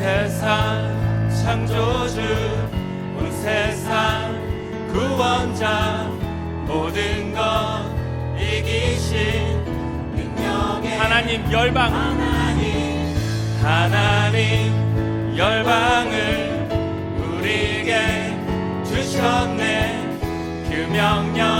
세상 창조주 온 세상 구원자 모든 것 이기신 능력의 하나님 열방. 하나님 하나님 열방을 우리에게 주셨네. 그 명령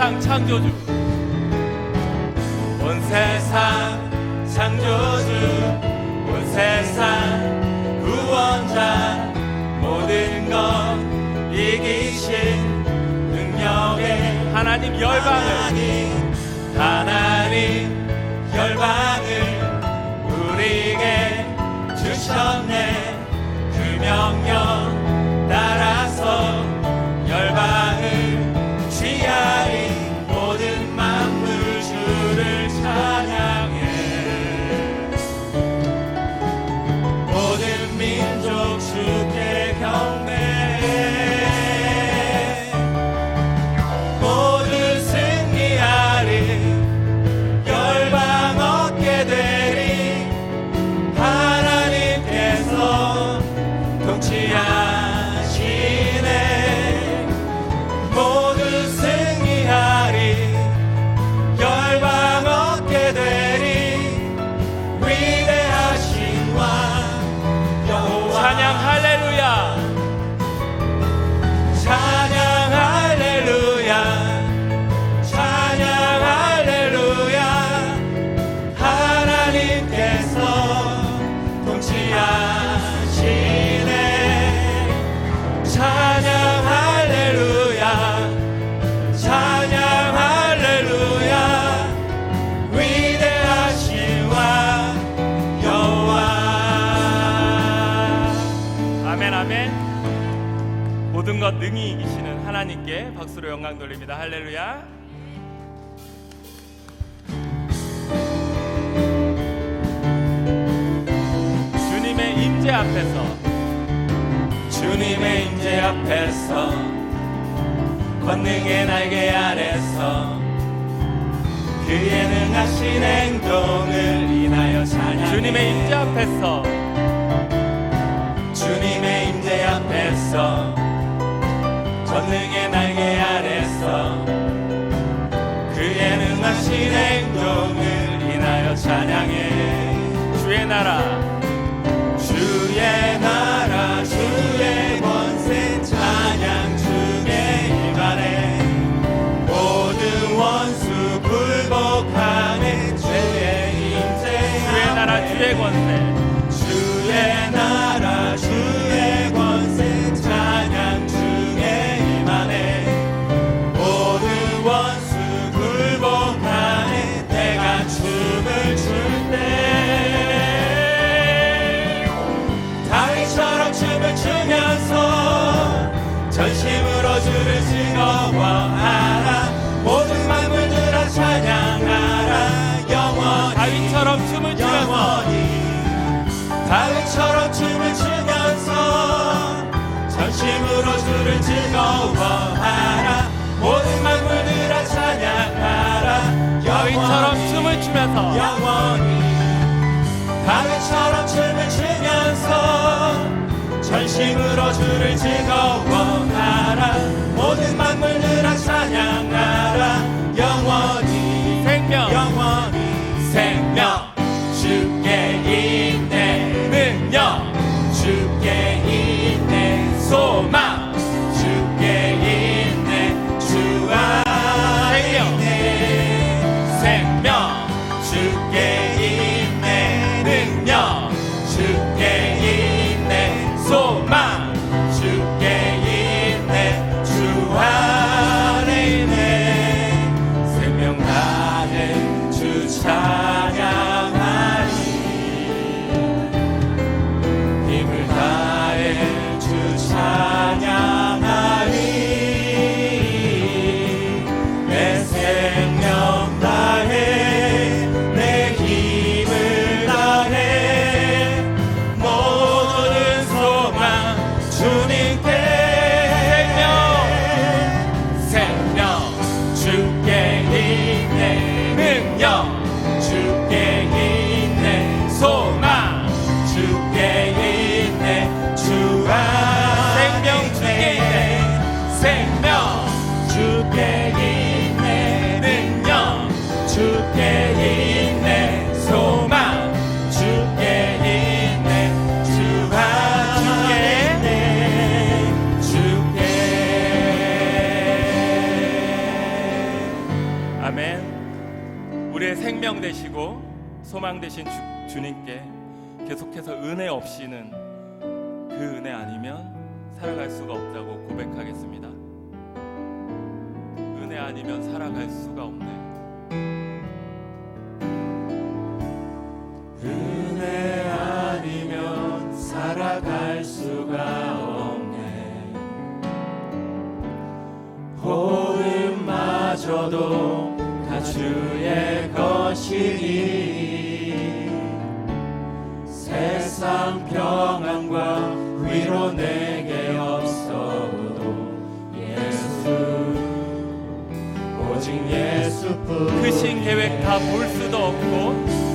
세상 창조주. 온 세상 창조주 온 세상 구원자 모든 것 이기신 능력의 하나님 열방을. 하나님 하나님 열방을 우리에게 주셨네. 그 명령 능히 이기시는 하나님께 박수로 영광 돌립니다. 할렐루야 주님의 임재 앞에서 주님의 임재 앞에서 권능의 날개 아래서 그의 능하신 행동을 인하여 찬양해 주님의 임재 앞에서 주님의 임재 앞에서 권능의 날개 아래서 그의 능하신 행동을 인하여 찬양해. 주의 나라. 주의 나라 주의 권세 찬양 주의 일반에 모든 원수 굴복하는 주의 임재. 주의 나라 주의 권세 아멘. 우리의 생명 되시고 소망 되신 주, 주님께 계속해서 은혜 없이는 그 은혜 아니면 살아갈 수가 없다고 고백하겠습니다. 은혜 아니면 살아갈 수가 없네. 은혜 아니면 살아갈 수가 없네. 호흡마저도 주의 것이니 세상 평안과 위로 내게 없어도 예수 오직 예수뿐. 크신 계획 다 볼 수도 없고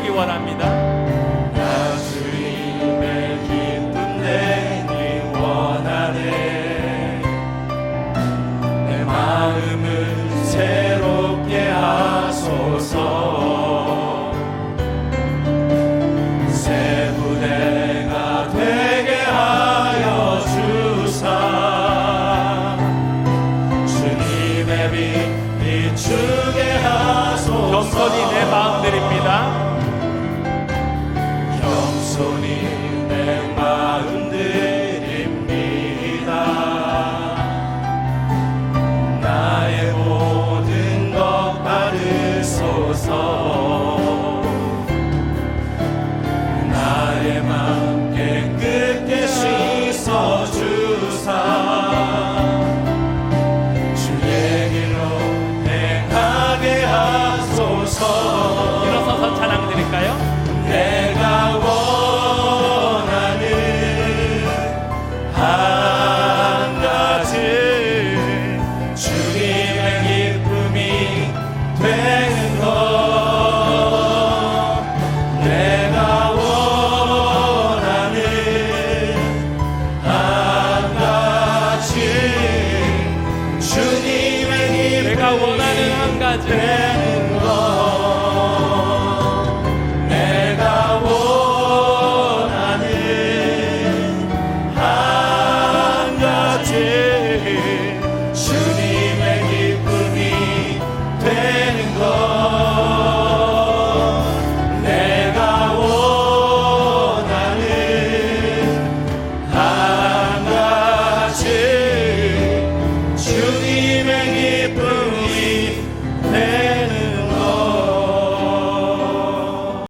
되기 원합니다.